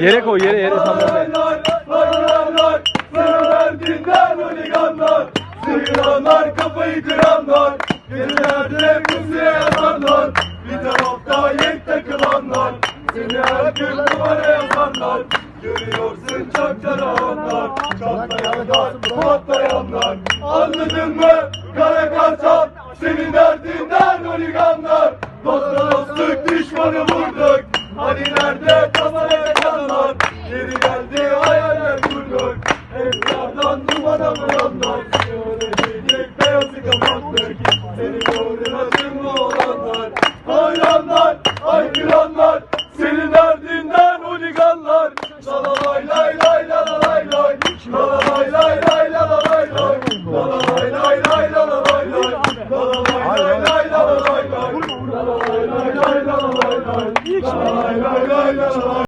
Yere koy yere yere sandalye. Dinler holiganlar Sıyıranlar kafayı kıranlar Gerilerde pusuya yazanlar Bir tarafta yek takılanlar Seni her gün duvara yazanlar Görüyorsun çaktarayanlar Çatlayanlar, patlayanlar Anladın mı? Kara kartal Senin derdinden holiganlar Dostla dostluk düşmanı vurduk. Hani nerede kameraya yanlar Geri geldi hayaller kurduk. Efkardan dumana vuranlar. Öğrenecek beyazı kapattık Senin uğruna tüm olanlar. Hayranlar, lay lay La la lay lay lay la la lay lay La la lay lay lay la la lay